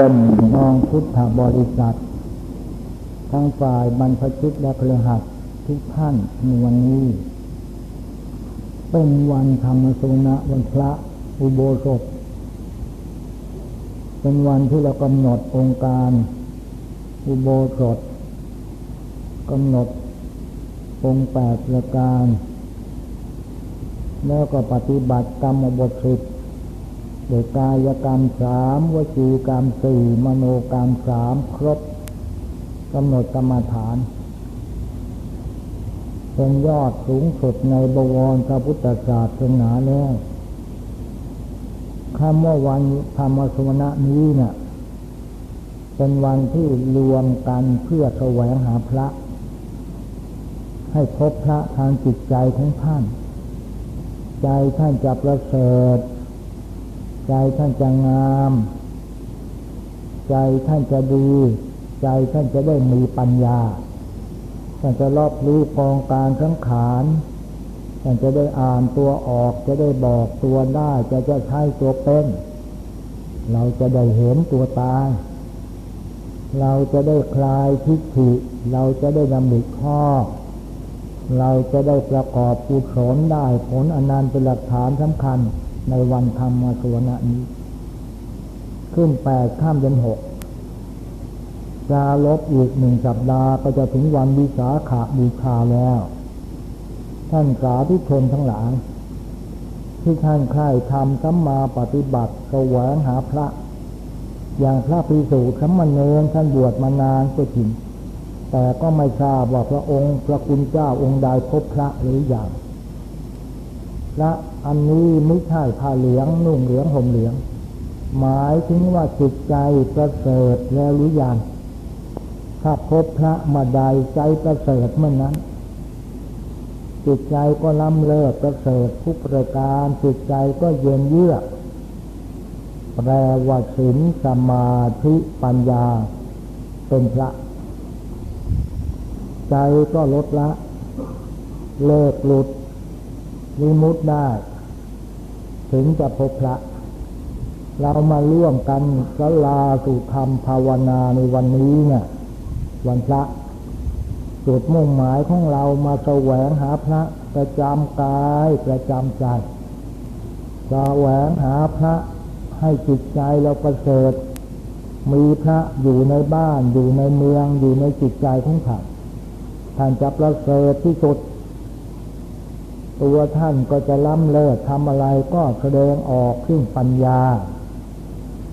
เป็นน้องพุทธบริษัททั้งฝ่ายบรรพชิตและพลหัสทุกท่านในวันนี้ เป็นวันธรรมสุณะวันพระอุโบสถ เป็นวันที่เรากำหนดองค์การ อุโบสถกำหนดองค์แปดประการ แล้วก็ปฏิบัติกรรมบทสิบ โดยกายกรรมสามวจีกรรมสี่มโนกรรมสามครบกำหนดกรรมฐาน เป็นยอดสูงสุดในบวรพระพุทธศาสนาแล้วคำว่าวันธรรมสวนะนี้เนี่ยเป็นวันที่รวมกันเพื่อแสวงหาพระ ให้พบพระทางจิตใจของท่าน ใจท่านจะประเสริฐ ใจท่านจะงาม ใจท่านจะดี ใจท่านจะได้มีปัญญา ท่านจะรอบรู้กองการสังขารท่านจะได้อ่านตัวออก จะได้บอกตัวได้จะจะใช้ตัวเป็น เราจะได้เห็นตัวตาย เราจะได้คลายทิฏฐิ เราจะได้ดำริข้อเราจะได้ประกอบกุศลได้ผลอนันต์เป็นหลักฐานสำคัญ ในวันธรรมสวนะนี้ ขึ้นแปดข้ามเดือนหกจะลบอีกหนึ่งสัปดาห์ก็จะถึงวันวิสาขาบูชาแล้ว ท่านสาธุชนทั้งหลายที่ท่านใคร่ทำสัมมาปฏิบัติแสวงหาพระ อย่างพระพิสุสัมมเนรท่านบวชมานานก็จริงแต่ก็ไม่ทราบว่าพระองค์พระคุณเจ้าองค์ใดพบพระหรืออย่าง พระอันนี้ไม่ใช่ผ้าเหลืองนุ่งเหลืองห่มเหลือง หมายถึงว่าจิตใจประเสริฐแล้วหรือยังถ้าพบพระมาใดใจประเสริฐเมื่อนั้น จิตใจก็ล้ำเลิศประเสริฐทุกประการจิตใจก็เย็นเยือกแปลว่าศีลสมาธิปัญญาเป็นพระ ใจก็ลดละ เลิกหลุด วิมุตได้ ถึงจะพบพระ เรามาร่วมกันสลาสุธรรมภาวนาในวันนี้เนี่ย วันพระ จุดมุ่งหมายของเรามาแสวงหาพระประจำกายประจำใจแสวงหาพระให้จิตใจเราประเสริฐ มีพระอยู่ในบ้านอยู่ในเมืองอยู่ในจิตใจของท่านท่านจะประเสริฐที่สุด ตัวท่านก็จะล้ำเลิศทำอะไรก็แสดงออกขึ้นปัญญา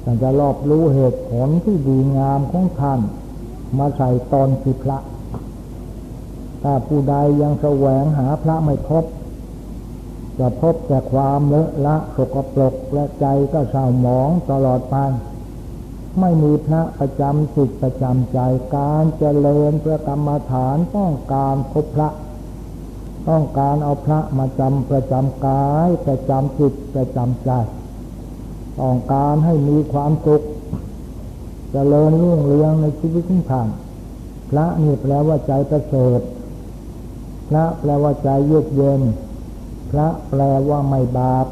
ท่านจะรอบรู้เหตุผลที่ดีงามของท่าน มาใส่ตอนสิพระ ถ้าผู้ใดยังแสวงหาพระไม่พบ จะพบแต่ความเลอะละสกปรกและใจก็เศร้าหมองตลอดไปไม่มีพระประจำจิตประจำใจการเจริญพระกรรมฐานต้องการพบพระ ต้องการเอาพระมาจำประจำกายประจำจิตประจำใจ ต้องการให้มีความสุขจเจริญรุ่งเรืองในชีวิตของท่านพระนี่แปลว่าใจประเสริฐพระแปลว่าใจเยือกเย็น พระแปลว่าไม่บาป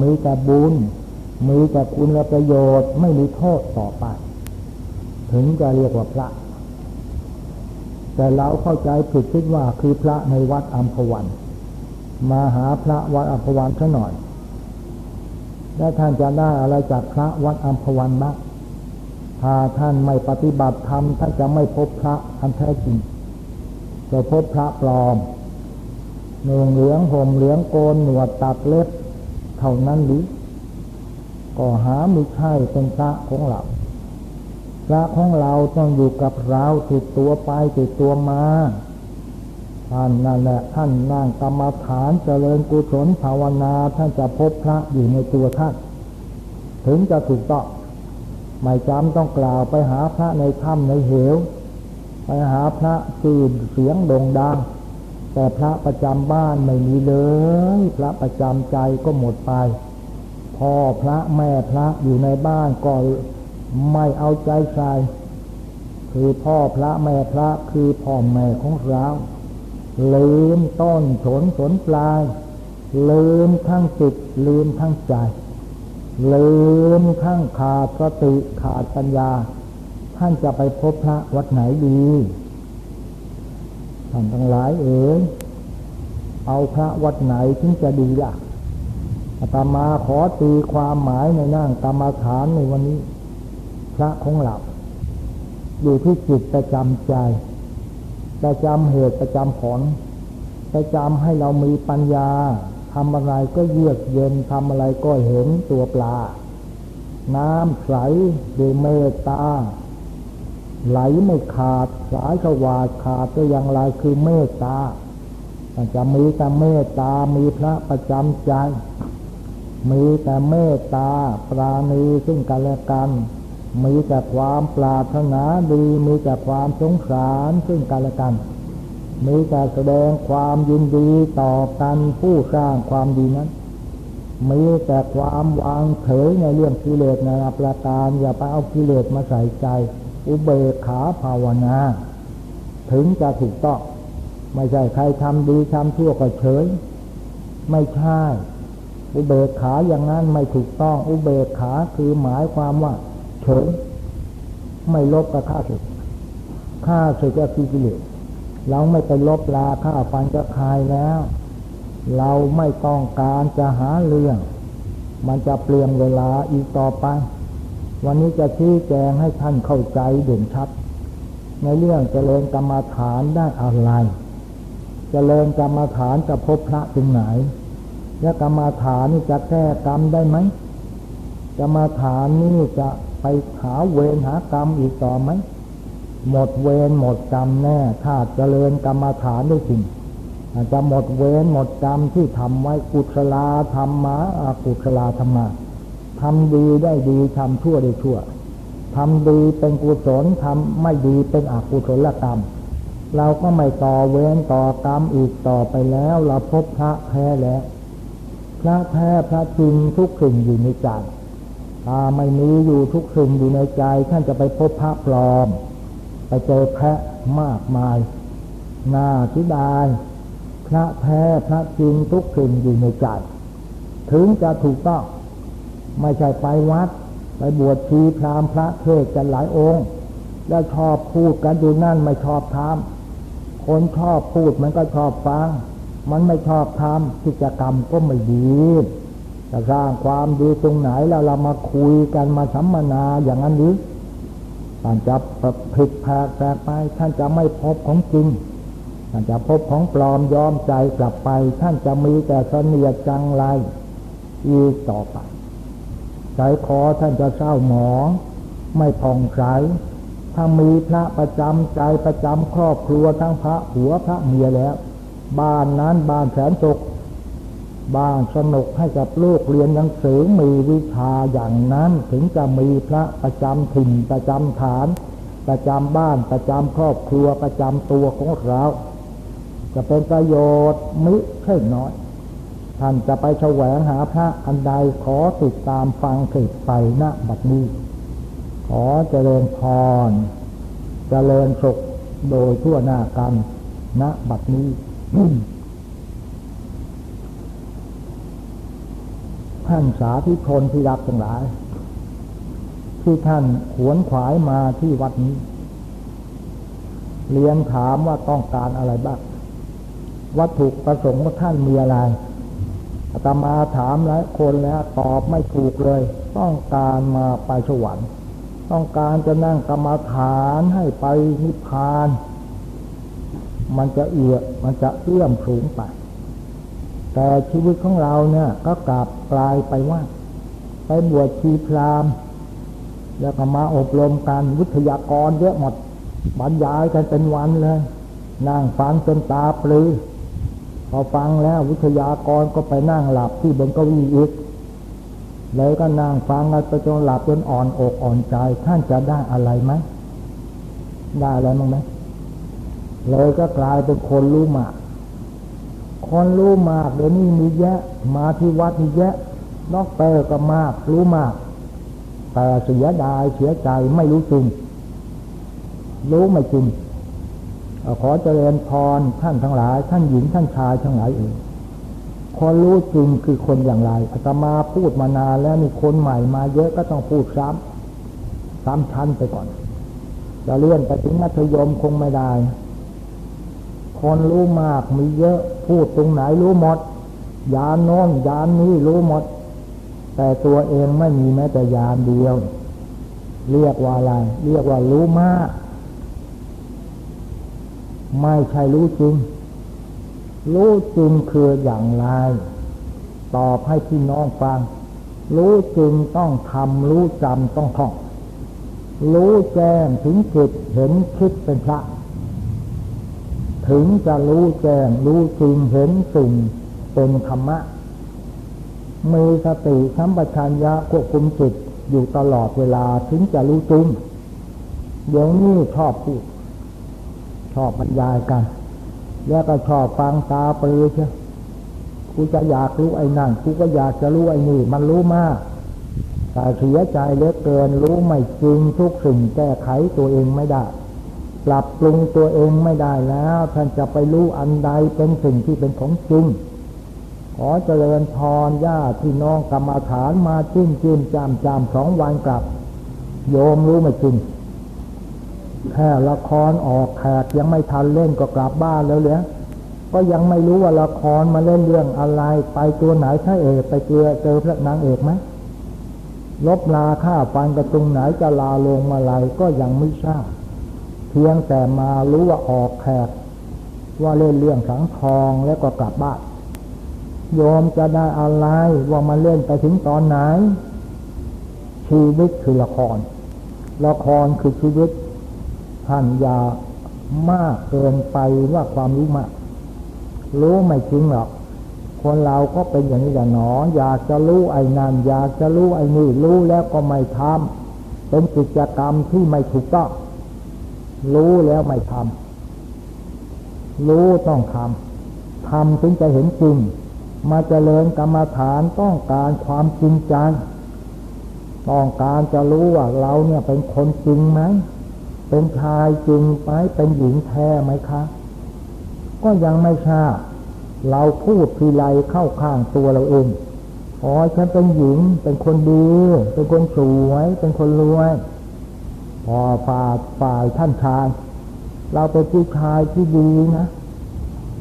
มีแต่บุญ มีแต่คุณและประโยชน์ ไม่มีโทษต่อไป ถึงจะเรียกว่าพระ แต่เราเข้าใจผิดคิดว่าคือพระในวัดอัมพวัน มาหาพระวัดอัมพวันซะหน่อย แล้วท่านจะได้อะไรจากพระวัดอัมพวันบ้างถ้าท่านไม่ปฏิบัติธรรมท่านจะไม่พบพระอันแท้จริงจะพบพระปลอมหนึ่งเหลืองห่มเหลืองโกนหนวดตัดเล็บ เท่านั้นหรือก็หาไม่ใช่เป็นพระของเรา พระของเราต้องอยู่กับเราติดตัวไปติดตัวมาท่านนั่นแหละท่านนั่งกรรมฐานเจริญกุศลภาวนาท่านจะพบพระอยู่ในตัวท่าน ถึงจะถูกต้องไม่จำต้องกล่าวไปหาพระในถ้ำในเหว ไปหาพระสื่อเสียงโด่งดัง แต่พระประจำบ้านไม่มีเลย พระประจำใจก็หมดไป พ่อพระแม่พระอยู่ในบ้านก็ ไม่เอาใจใส่คือพ่อพระแม่พระคือพ่อแม่ของเราลืมต้นสนสนปลาย ลืมทั้งจิตลืมทั้งใจ ลืมทั้งขาดสติขาดปัญญา ท่านจะไปพบพระวัดไหนดีท่านทั้งหลายเอ๋ยเอาพระวัดไหนถึงจะดีล่ะอาตมาขอตีความหมายในนั่งกรรมาฐานในวันนี้ พระของเราอยู่ที่จิตประจำใจ ประจำเหตุประจำผล ประจำให้เรามีปัญญาทำอะไรก็เยือกเย็นทำอะไรก็เห็นตัวปลา น้ำใสด้วยเมตตา ไหลไม่ขาดสายสวาดขาดก็อย่างไรคือเมตตามันจะมีแต่เมตตา มีพระประจำใจ มีแต่เมตตาปราณีซึ่งกันและกัน มีแต่ความปรารถนาดี มีแต่ความสงสารซึ่งกันและกัน มีแต่แสดงความยินดีต่อกันผู้สร้างความดีนั้น มีแต่ความวางเฉยในเรื่องกิเลสในประการ อย่าไปเอากิเลสมาใส่ใจ อุเบกขาภาวนา ถึงจะถูกต้อง ไม่ใช่ใครทำดีทำชั่วก็เฉย ไม่ใช่อุเบกขาอย่างนั้นไม่ถูกต้อง อุเบกขาคือหมายความว่า เฉยไม่ลบกับข้าศึกข้าศึกก็คือกิเลสเราไม่ไปลบลาข้าฟันจะคายแล้ว เราไม่ต้องการจะหาเรื่อง มันจะเปลี่ยนเวลาอีกต่อไป วันนี้จะชี้แจงให้ท่านเข้าใจเด่นชัด ในเรื่องเจริญกรรมฐานได้อะไร เจริญกรรมฐานจะพบพระตรงไหน และกรรมฐานนี่จะแก้กรรมได้ไหมกรรมฐานนี่จะ ไปหาเวรหากรรมอีกต่อไหมหมดเวรหมดกรรมแน่ถ้าเจริญกรรมฐานได้จริงอาจจะหมดเวรหมดกรรมที่ทำไว้กุศลาธรรมะอกุศลาธรรมะทำดีได้ดีทำชั่วได้ชั่วทำดีเป็นกุศลทำไม่ดีเป็นอกุศลกรรม เราก็ไม่ต่อเวรต่อกรรมอีกต่อไปแล้ว เราพบพระแท้แล้ว พระแท้พระจริงทุกสิ่งอยู่ในใจ ถ้าไม่มีอยู่ทุกสิ่งอยู่ในใจ ท่านจะไปพบพระปลอม ไปเจอแพะมากมายน่าทิดาย พระแท้พระจริงทุกสิ่งอยู่ในใจ ถึงจะถูกต้อง ไม่ใช่ไปวัด ไปบวชชีพรามพระเทศกันหลายองค์ แล้วชอบพูดกันอยู่นั่นไม่ชอบทำคนชอบพูดมันก็ชอบฟัง มันไม่ชอบทำกิจกรรมก็ไม่ดี จะสร้างความดีตรงไหนแล้วเรามาคุยกันมาสัมมนาอย่างนั้นหรือท่านจะผิดแผกแปลกไป ท่านจะไม่พบของจริงท่านจะพบของปลอมยอมใจกลับไป ท่านจะมีแต่เสนียดจังไรอีกต่อไปใจคอท่านจะเศร้าหมองไม่ผ่องใสถ้ามีพระประจำใจประจำครอบครัวทั้งพระหัวพระเมียแล้ว บ้านนั้นบ้านแสนสุข บ้านสนุกให้กับลูกเรียนหนังสือมีวิชาอย่างนั้นถึงจะมีพระประจำถิ่นประจำฐาน ประจำบ้านประจำครอบครัวประจำตัวของเรา จะเป็นประโยชน์มิใช่น้อย ท่านจะไปแสวงหาพระอันใดขอติดตามฟังเถิดไปณบัดนี้ ขอเจริญพรเจริญสุขโดยทั่วหน้ากันณบัดนี้ ท่านสาธุชนที่รักทั้งหลาย ที่ท่านขวนขวายมาที่วัดนี้เรียนถามว่าต้องการอะไรบ้างวัตถุประสงค์ของท่านมีอะไรอาตมาถามหลายคนแล้วตอบไม่ถูกเลย ต้องการมาไปสวรรค์ต้องการจะนั่งกรรมฐานให้ไปนิพพาน มันจะเอือมันจะเอื้อมสูงไป แต่ชีวิตของเราเนี่ยก็กลับกลายไปว่า ไปบวชชีพรามแล้วก็มาอบรมการวิทยากรเยอะหมดบรรยายกันเป็นวันเลยนั่งฟังจนตาปลือพอฟังแล้ววิทยากรก็ไปนั่งหลับที่บนเก้าอี้อีกเลยก็นั่งฟังกันไปจนหลับจนอ่อนอกอ่อนใจท่านจะได้อะไรไหมได้อะไรมั้งไหมเลยก็กลายเป็นคนรู้มาก คนรู้มากเดี๋ยวนี้มีแยะ มาที่วัดมีแยะนอกเตอร์ก็มาก รู้มาก แต่เสียดายเสียใจไม่รู้จริง รู้ไม่จริงขอเจริญพรท่านทั้งหลาย ท่านหญิงท่านชายทั้งหลายเองคนรู้จริงคือคนอย่างไรอาตมาพูดมานานแล้วมีคนใหม่มาเยอะก็ต้องพูดซ้ำซ้ำชั้นไปก่อนจะเลื่อนไปถึงมัธยมคงไม่ได้ คนรู้มากมีเยอะ พูดตรงไหนรู้หมด ยานโน้นยานนี้รู้หมด แต่ตัวเองไม่มีแม้แต่ยานเดียว เรียกว่าอะไร เรียกว่ารู้มาก ไม่ใช่รู้จริง รู้จริงคืออย่างไร ตอบให้พี่น้องฟัง รู้จริงต้องทำรู้จำต้องท่อง รู้แจ้งถึงจิตเห็นคิดเป็นพระ ถึงจะรู้แจ้งรู้จริงเห็นสิ่งเป็นธรรมะ มีสติสัมปชัญญะควบคุมจิตอยู่ตลอดเวลาถึงจะรู้จริงเดี๋ยวนี้ชอบพูด ชอบบรรยายกัน แล้วก็ชอบฟังตาปรือใช่กูจะอยากรู้ไอ้นั่นกูก็อยากจะรู้ไอ้นี่ มันรู้มากแต่เสียใจเหลือเกินรู้ไม่จริงทุกสิ่งแก้ไขตัวเองไม่ได้ ปรับปรุงตัวเองไม่ได้แล้ว ท่านจะไปรู้อันใดเป็นสิ่งที่เป็นของจริงขอเจริญพรญาติพี่น้องกรรมฐานมาจิ้มจิ้มจามจามสองวันกลับ โยมรู้ไม่จริงแค่ละครออกแขกยังไม่ทันเล่นก็กลับบ้านแล้วเลยก็ยังไม่รู้ว่าละครมาเล่นเรื่องอะไร ไปตัวไหนถ้าเอกไปเจอเจอพระนางเอกไหมลบลาค่าฟันกระตรงไหนจะลาลงมาลายก็ยังไม่ทราบ พียงแต่มารู้ว่าออกแขก ว่าเล่นเรื่องสังทองแล้วก็กลับบ้านโยมจะได้อะไรว่ามาเล่นไปถึงตอนไหน ชีวิตคือละคร ละครคือชีวิตท่านอย่ามากเกินไปว่าความรู้มาก รู้ไม่จริงหรอก คนเราก็เป็นอย่างนี้แหละหนอ อยากจะรู้ไอ้นั่นอยากจะรู้ไอ้นี่รู้แล้วก็ไม่ทำเป็นกิจกรรมที่ไม่ถูกต้อง รู้แล้วไม่ทำรู้ต้องทำทำถึงจะเห็นจริง มาเจริญกรรมฐานต้องการความจริงจังต้องการจะรู้ว่าเราเนี่ยเป็นคนจริงไหมเป็นชายจริงไหมเป็นหญิงแท้ไหมคะ ก็ยังไม่ทราบเราพูดทีไรเข้าข้างตัวเราเองอ๋อฉันเป็นหญิง เป็นคนดี เป็นคนสวย เป็นคนรวย พอฝ่าฝ่ายท่านชาย เราเป็นผู้ชายที่ดีนะ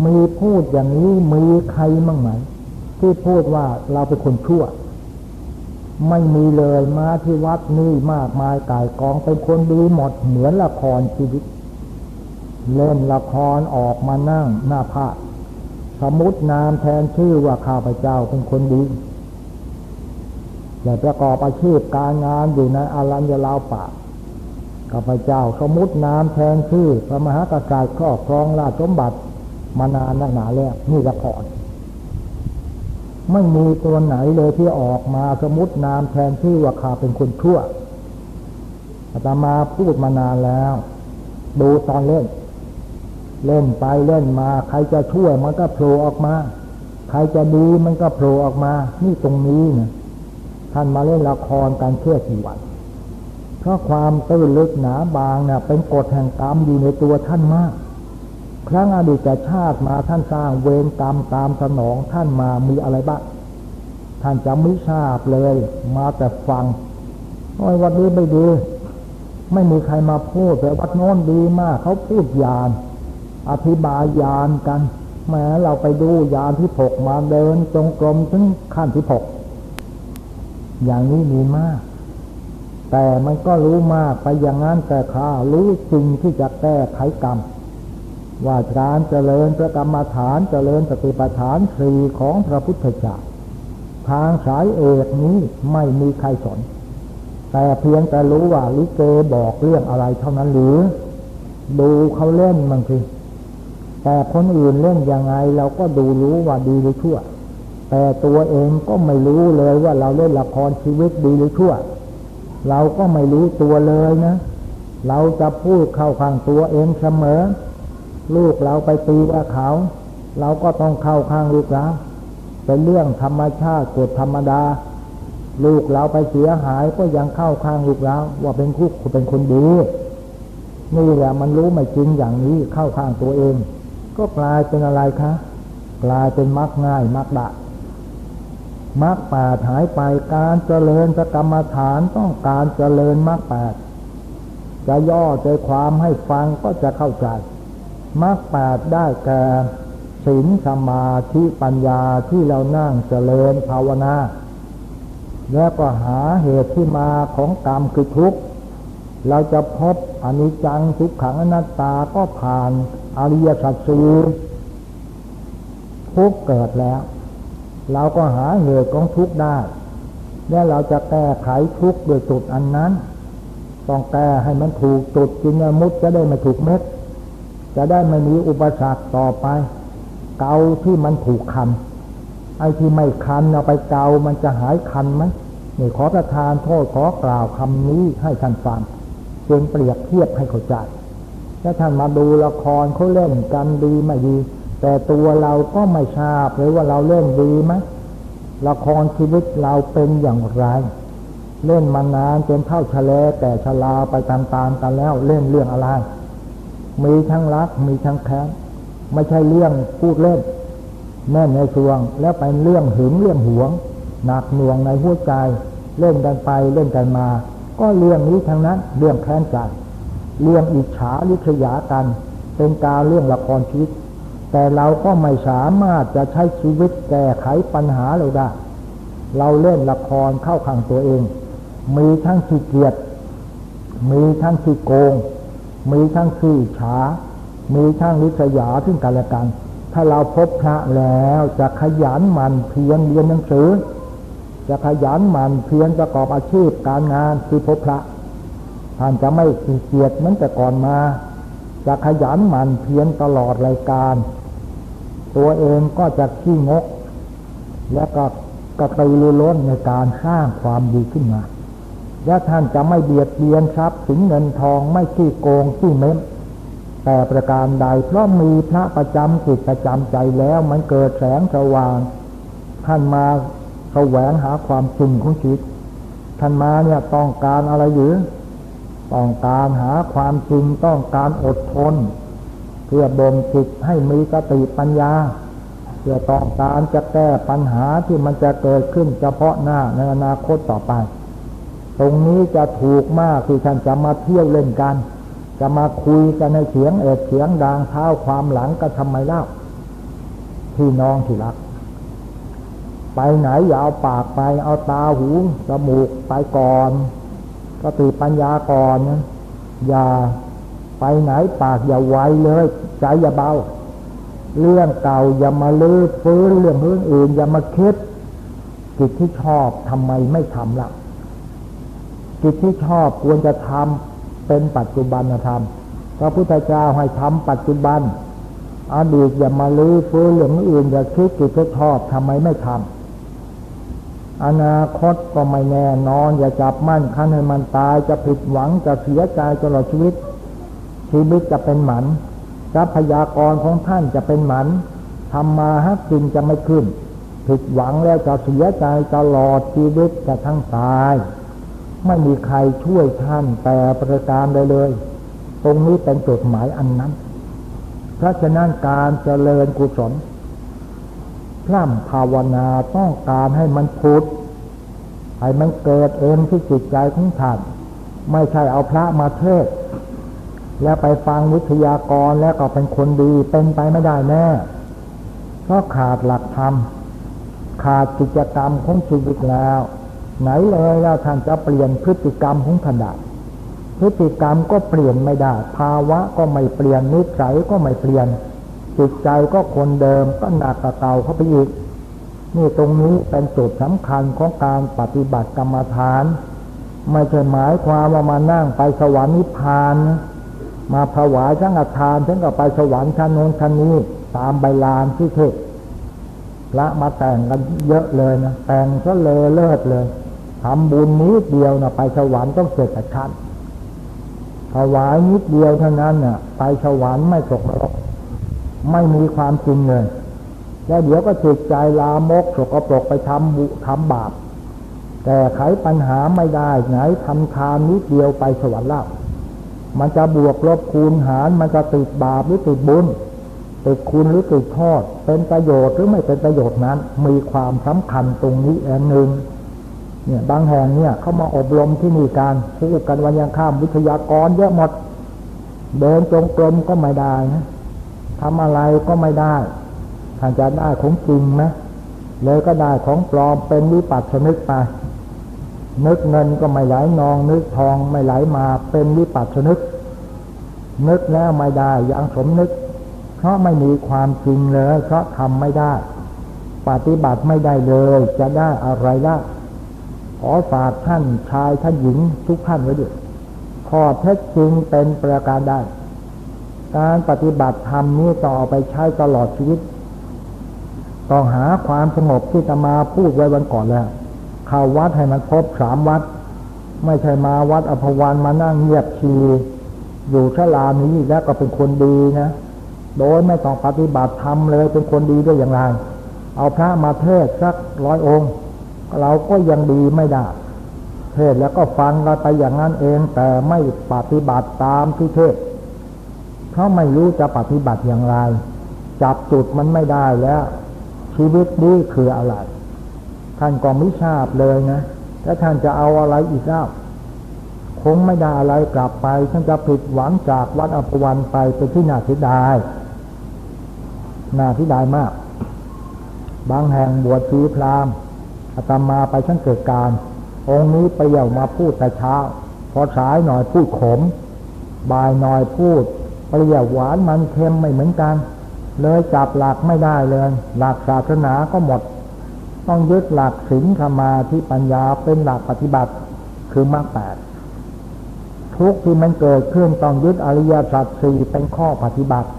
มีพูดอย่างนี้มีใครมั่งไหมที่พูดว่าเราเป็นคนชั่ว ไม่มีเลยมาที่วัดนี่มากมายกายกองเป็นคนดีหมดเหมือนละครชีวิต เล่นละครออกมานั่งหน้าผ้าสมมตินามแทนชื่อว่าข้าพเจ้าเป็นคนดีอย่าประกอบอาชีพการงานอยู่ในอารัญญลาวป่า ข้าพเจ้าสมมตินามแทนชื่อพระมหากษัตริย์ครอบครองราชสมบัติมานานนักหนาแล้วนี่ละครไม่มีตัวไหนเลยที่ออกมาสมมตินามแทนชื่อว่าข้าเป็นคนชั่วอาตมาพูดมานานแล้ว ดูตอนเล่น เล่นไปเล่นมา ใครจะช่วยมันก็โผล่ออกมา ใครจะดีมันก็โผล่ออกมา นี่ตรงนี้นะท่านมาเล่นละครการเชื่อกี่วัน เพราะความตื้นลึกหนาบางเนะ่ยเป็นกฎแห่งกรรมอยู่ในตัวท่านมาก ครั้งอดีตชาติมาท่านสร้างเวรกรรมตามสนองท่านมามีอะไรบ้างท่านจะไม่ทราบเลย มาแต่ฟังโอ้ยวัดนี้ไม่ดีไม่มีใครมาพูดแต่วัดโน้นดีมาก เขาพูดยาน อธิบายยานกันแม้เราไปดูยานที่หกมาเดินตรงกลมถึงขั้นที่หกอย่างนี้มีมาก แต่มันก็รู้มากไปอย่างนั้นแต่ข้ารู้สิ่งที่จะแก้ไขกรรม ว่าการเจริญพระกรรมฐานเจริญสติปัฏฐานสี่ของพระพุทธเจ้าทางสายเอกนี้ไม่มีใครสอนแต่เพียงแต่รู้ว่าลิเกบอกเรื่องอะไรเท่านั้นหรือ ดูเขาเล่นบางทีแต่คนอื่นเล่นยังไงเราก็ดูรู้ว่าดีหรือชั่ว แต่ตัวเองก็ไม่รู้เลยว่าเราเล่นละครชีวิตดีหรือชั่ว เราก็ไม่รู้ตัวเลยนะ เราจะพูดเข้าข้างตัวเองเสมอ ลูกเราไปตีกับเขา เราก็ต้องเข้าข้างลูกเราเป็นเรื่องธรรมชาติกฎธรรมดา ลูกเราไปเสียหายก็ยังเข้าข้างลูกเราว่าเป็นคุกเป็นคนดีนี่แหละมันรู้ไม่จริงอย่างนี้เข้าข้างตัวเอง ก็กลายเป็นอะไรคะ กลายเป็นมักง่ายมักดะ มรรคแปดหายไปการเจริญสกรรมฐานต้องการเจริญมรรคแปดจะย่อใจความให้ฟังก็จะเข้าใจมรรคแปดได้แก่ศีลสมาธิปัญญาที่เรานั่งเจริญภาวนา แล้วก็หาเหตุที่มาของกรรมคือทุกข์เราจะพบอนิจจังทุกขังอนัตตาก็ผ่านอริยสัจสี่ทุกเกิดแล้ว เราก็หาเหตุของทุกข์ได้ และเราจะแก้ไขทุกข์โดยจุดอันนั้น ต้องแก้ให้มันถูกจุดจินมุดจะได้ไม่ถูกเม็ด จะได้ไม่มีอุปสรรคต่อไป เกาที่มันถูกคันไอ้ที่ไม่คันเอาไปเกามันจะหายคันไหมนี่ขอประทานโทษขอกล่าวคำนี้ให้ท่านฟังเพียงเปรียบเทียบให้เข้าใจถ้าท่านมาดูละครเขาเล่นกันดีไม่ดี แต่ตัวเราก็ไม่ทราบเลยว่าเราเล่นดีไหมละครชีวิตเราเป็นอย่างไร เล่นมานานจนเท่าชะเลแต่ชะลาไปตามๆกันแล้วเล่นเรื่องอะไร มีทั้งรักมีทั้งแค้นไม่ใช่เรื่องพูดเล่นแน่ในสวง แล้วเป็นเรื่องหึงเรื่องหวง หนักหน่วงในหัวใจ เล่นกันไปเล่นกันมา ก็เรื่องนี้ทั้งนั้น เรื่องแค้นใจเรื่องอิจฉาลิษยากัน เป็นการเรื่องละครชีวิต แต่เราก็ไม่สามารถจะใช้ชีวิตแก้ไขปัญหาเราได้ เราเล่นละครเข้าข้างตัวเอง มีทั้งขี้เกียจ มีทั้งขี้โกง มีทั้งขี้ฉา มีทั้งลิษยาซึ่งกันและกัน ถ้าเราพบพระแล้วจะขยันหมั่นเพียรเรียนหนังสือ จะขยันหมั่นเพียรประกอบอาชีพการงานที่พบพระท่านจะไม่ขี้เกียจเหมือนแต่ก่อนมาจะขยันหมั่นเพียรตลอดรายการ ตัวเองก็จะขี้งก และก็กระตือรือร้นในการสร้างความดีขึ้นมา และท่านจะไม่เบียดเบียนทรัพย์สินเงินทองไม่ขี้โกงขี้เม้มแต่ประการใดเพราะมีพระประจำจิตประจำใจแล้วมันเกิดแสงสว่าง ท่านมาแสวงหาความจริงของชีวิตท่านมาเนี่ยต้องการอะไรหรือ ต้องการหาความจริงต้องการอดทน เพื่อบ่มจิตให้มีสติปัญญา เพื่อต้องการจะแก้ปัญหาที่มันจะเกิดขึ้นเฉพาะหน้าในอนาคตต่อไป ตรงนี้จะถูกมากที่ท่านจะมาเที่ยวเล่นกัน จะมาคุยกันในเสียงเอกเสียงดังเท้าความหลังก็ทำไมเล่าพี่น้องที่รัก ไปไหนอย่าเอาปากไปเอาตาหูจมูกไปก่อนสติปัญญาก่อนนะอย่า ไปไหนปากอย่าไวเลยใจอย่าเบา เรื่องเก่าอย่ามาลื้อฟื้นเรื่องอื่นอื่นอย่ามาคิดกิจที่ชอบทำไมไม่ทำล่ะกิจที่ชอบควรจะทำเป็นปัจจุบันธรรมพระพุทธเจ้าให้ทำปัจจุบันอดีตอย่ามาลื้อฟื้นเรื่องอื่นอย่าคิดกิจที่ชอบทำไมไม่ทำอนาคตก็ไม่แน่นอน อย่าจับมั่นคันให้มันตายจะผิดหวังจะเสียใจตลอดชีวิต ชีวิตจะเป็นหมันทรัพยากรของท่านจะเป็นหมันทำมาฮักกินจะไม่ขึ้น ผิดหวังแล้วจะเสียใจตลอดชีวิตจะทั้งตาย ไม่มีใครช่วยท่านแต่ประการใดเลย ตรงนี้เป็นจุดหมายอันนั้น เพราะฉะนั้นการเจริญกุศลพร่ำภาวนาต้องการให้มันพุทธให้มันเกิดเองที่จิตใจของท่าน ไม่ใช่เอาพระมาเทศ แล้วไปฟังวิทยากรแล้วก็เป็นคนดีเป็นไปไม่ได้แน่เพราะขาดหลักธรรม ขาดกิจกรรมของชีวิตแล้ว ไหนเลยแล้วท่านจะเปลี่ยนพฤติกรรมของท่านได้พฤติกรรมก็เปลี่ยนไม่ได้ ภาวะก็ไม่เปลี่ยนนิสัยก็ไม่เปลี่ยน จิตใจก็คนเดิมก็หนักกว่าเกาเข้าไปอีกนี่ตรงนี้เป็นจุดสำคัญของการปฏิบัติกรรมฐาน ไม่ใช่หมายความว่ามานั่งไปสวรรค์นิพพาน มาถวายทั้งอาทานทั้งกับไปสวรรค์ชั้นโน้นชั้นนี้ตามใบลานที่เทศพระมาแต่งกันเยอะเลยนะแต่งก็เลอเลิศเลยทำบุญนิดเดียวนะไปสวรรค์ต้องเสร็จชั้นถวายนิดเดียวเท่านั้นน่ะ ไปสวรรค์ไม่ตกนรกไม่มีความจริงเลยแล้วเดี๋ยวก็จิตใจลามกสกปรกไปทำบุทำบาปแต่ไขปัญหาไม่ได้ไหนทำทานนิดเดียวไปสวรรค์แล้ว มันจะบวกลบคูณหาร มันจะติดบาปหรือติดบุญ ติดคุณหรือติดโทษ เป็นประโยชน์หรือไม่เป็นประโยชน์นั้น มีความสำคัญตรงนี้เองหนึ่งเนี่ยบางแห่งเนี่ยเขามาอบรมที่นี่การพูดกันวันยังข้ามวิทยากรเยอะหมด เดินจงกรมก็ไม่ได้นะทำอะไรก็ไม่ได้ท่านจะได้ของจริงไหมเลยก็ได้ของปลอมเป็นวิปัสสนึกไป นึกเงินก็ไม่ไหลนอง นึกทองไม่ไหลมาเป็นวิปัสสนึก นึกแล้วไม่ได้ยังสมนึก เพราะไม่มีความจริงเลย เพราะทำไม่ได้ ปฏิบัติไม่ได้เลย จะได้อะไรละขอฝากท่านชายท่านหญิงทุกท่านไว้ด้วยข้อเท็จจริงเป็นประการได้ การปฏิบัติธรรมนี้ต่อไปใช้ตลอดชีวิต ต้องหาความสงบที่จะมาพูดไว้วันก่อนแล้ว เข้าวัดให้มันครบสามวัด ไม่ใช่มาวัดอภวันมานั่งเงียบชีอยู่ชลานี้แล้วก็เป็นคนดีนะ โดยไม่ต้องปฏิบัติธรรมเลยเป็นคนดีได้อย่างไร เอาพระมาเทศสักร้อยองค์ เราก็ยังดีไม่ได้ เทศแล้วก็ฟังกันไปอย่างนั้นเอง แต่ไม่ปฏิบัติตามที่เทศเพราะไม่รู้จะปฏิบัติอย่างไร จับจุดมันไม่ได้แล้ว ชีวิตนี้คืออะไร ท่านก็ไม่ทราบเลยนะถ้าท่านจะเอาอะไรอีกแล้วคงไม่ได้อะไรกลับไปท่านจะผิดหวังจากวัดอภวันไปเป็นที่นาเสียดายนาเสียดายมาก บางแห่งบวชชีพรามอาตมาไปชั้นเกิดการ องค์นี้ไปเยี่ยวมาพูดแต่เช้า พอสายหน่อยพูดขม บ่ายหน่อยพูดเปรี้ยวหวานมันเค็มไม่เหมือนกัน เลยจับหลักไม่ได้เลย หลักศาสนาก็หมด ต้องยึดหลักศีลธรรมาที่ปัญญาเป็นหลักปฏิบัติคือมรรคแปดทุกที่มันเกิดขึ้นต้องยึดอริยสัจสี่เป็นข้อปฏิบัติ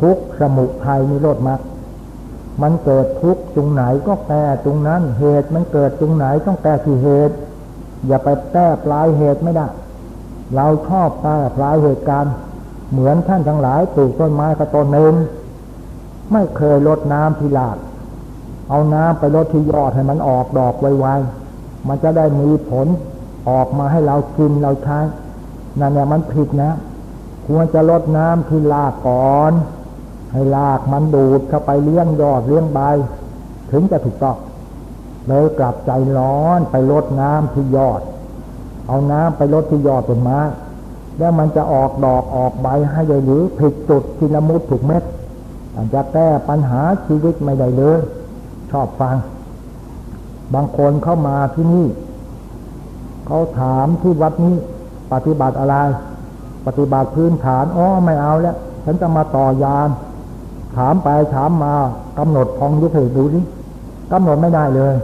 ทุกสมุทัยนิโรธมรรคมันเกิดทุกข์ตรงไหนก็แก้ตรงนั้นเหตุมันเกิดตรงไหนต้องแก้ที่เหตุ อย่าไปแก้ปลายเหตุไม่ได้ เราชอบแก้ปลายเหตุการณ์เหมือนท่านทั้งหลายปลูกต้นไม้กระต้นหนึ่งไม่เคยลดน้ำทีหลาก เอาน้ำไปลดที่ยอดให้มันออกดอกไวๆ มันจะได้มีผลออกมาให้เรากินเราใช้ นั่นเนี่ยมันผิดนะ ควรจะลดน้ำที่ลากก่อน ให้ลากมันดูดเข้าไปเลี้ยงยอดเลี้ยงใบ ถึงจะถูกต้องเลยกลับใจร้อนไปลดน้ำที่ยอด เอาน้ำไปลดที่ยอดต้นไม้แล้วมันจะออกดอกออกใบให้ใหญ่หรือผิดจุดที่ละมุดถูกเม็ดอาจจะแก้ปัญหาชีวิตไม่ได้เลย ชอบฟัง บางคนเข้ามาที่นี่ เขาถามที่วัดนี้ ปฏิบัติอะไร ปฏิบัติพื้นฐานอ๋อไม่เอาแล้ว ฉันจะมาต่อยาน ถามไปถามมากำหนดพองยุบให้ดูดิกำหนดไม่ได้เลย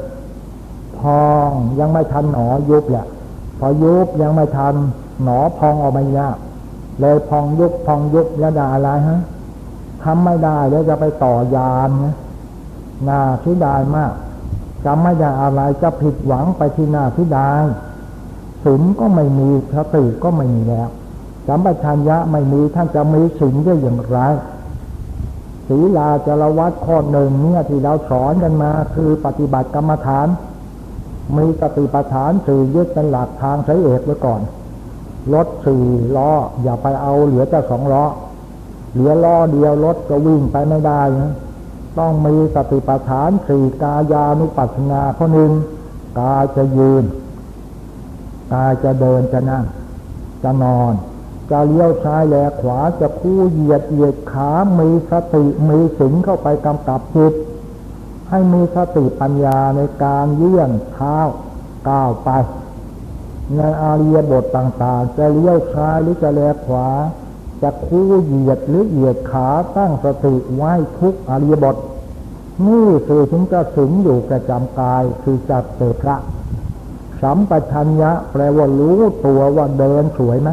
พองยังไม่ทันหนอยุบแหละพอยุบยังไม่ทันหนอพองออกมายากเลยพองยุบพองยุบแล้วได้อะไรฮะทำไม่ได้แล้วจะไปต่อยานนะ น่าทิดายมากจำไม่ได้อะไรจะผิดหวังไปที่หน้าทิดายศีลก็ไม่มีสติก็ไม่มีแล้วจำปัญญะไม่มีท่านจะมีศีลได้อย่างไรศีลาจารวัดข้อหนึ่งเนี่ยที่เราสอนกันมาคือปฏิบัติกรรมฐาน มีสติปัฏฐานสี่ยึดเป็นหลักทางใช้เอกไว้ก่อนรถสี่ล้ออย่าไปเอาเหลือจะสองล้อ เหลือล้อเดียวรถจะวิ่งไปไม่ได้นะ ต้องมีสติปัฏฐานสี่กายานุปัสสนาข้อหนึ่งกายจะยืน กายจะเดินจะนั่ง จะนอน จะเลี้ยวซ้ายแลขวาจะคู่เหยียดเหยียดขา มีสติมีสิงเข้าไปกำกับจิต ให้มีสติปัญญาในการเยื่อนเท้าก้าวไปในอาเรียบทต่างๆ จะเลี้ยวซ้ายหรือจะแลขวา จะคู่เหยียดหรือเหยียดขาตั้งสติไว้ทุกอรียบท นี่คือถึงจะสิงอยู่ประจำกายคือจัดเตพระ สัมปชัญญะแปลว่ารู้ตัวว่าเดินสวยไหม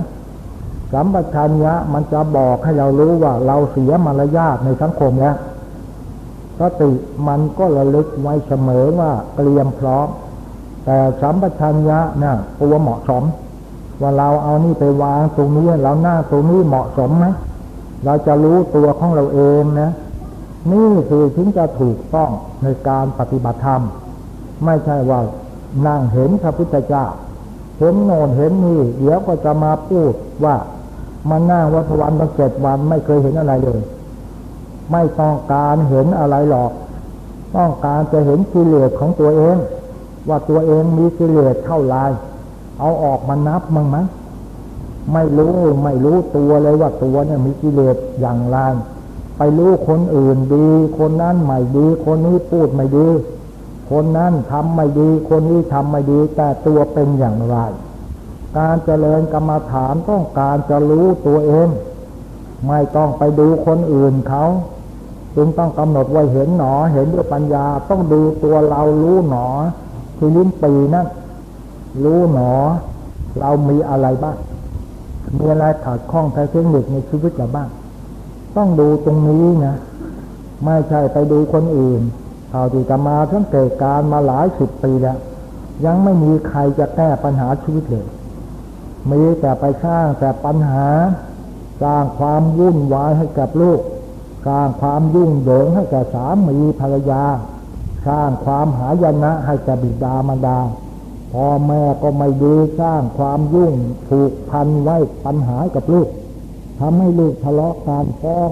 สัมปชัญญะมันจะบอกให้เรารู้ว่าเราเสียมารยาทในสังคมแล้วสติมันก็ระลึกไว้เสมอว่าเตรียมพร้อม แต่สัมปชัญญะนะ่ะตัวเหมาะสม ว่าเราเอานี่ไปวางตรงนี้เราหน้าตรงนี้เหมาะสมไหมเราจะรู้ตัวของเราเองนะ นี่คือถึงจะถูกต้องในการปฏิบัติธรรม ไม่ใช่ว่านั่งเห็นพระพุทธเจ้าเห็นโน่นเห็นนี่ เดี๋ยวก็จะมาพูดว่ามันนั่งวัฏวันตั้งเจ็ดวันไม่เคยเห็นอะไรเลย ไม่ต้องการเห็นอะไรหรอก ต้องการจะเห็นกิเลสของตัวเอง ว่าตัวเองมีกิเลสเท่าไร เอาออกมานับมั้งไหมไม่รู้ไม่รู้ตัวเลยว่าตัวเนี่ยมีกิเลสอย่างไรไปรู้คนอื่นดี คนนั้นไม่ดี คนนี้พูดไม่ดี คนนั้นทำไม่ดี คนนี้ทำไม่ดี แต่ตัวเป็นอย่างไร การเจริญกรรมฐานต้องการจะรู้ตัวเอง ไม่ต้องไปดูคนอื่นเขาจึงต้องกำหนดว่าเห็นหนอ เห็นด้วยปัญญา ต้องดูตัวเรารู้หนอ ที่ลิ้นปีนั่น รู้หนอ เรามีอะไรบ้าง มีอะไรขาดข้องแท้เทคนิคในชีวิตเราบ้าง ต้องดูตรงนี้นะ ไม่ใช่ไปดูคนอื่นเท่าที่จะมาทั้งเกิดการมาหลายสิบปีแล้ว ยังไม่มีใครจะแก้ปัญหาชีวิตเลย มีแต่ไปสร้างแต่ปัญหา สร้างความวุ่นวายให้กับลูก สร้างความยุ่งเหยิงให้แก่สามีภรรยา สร้างความหายนะให้แก่บิดามารดา พ่อแม่ก็ไม่ดีสร้างความยุ่งผูกพันไว้ปัญหากับลูกทำให้ลูกทะเลาะการฟ้อง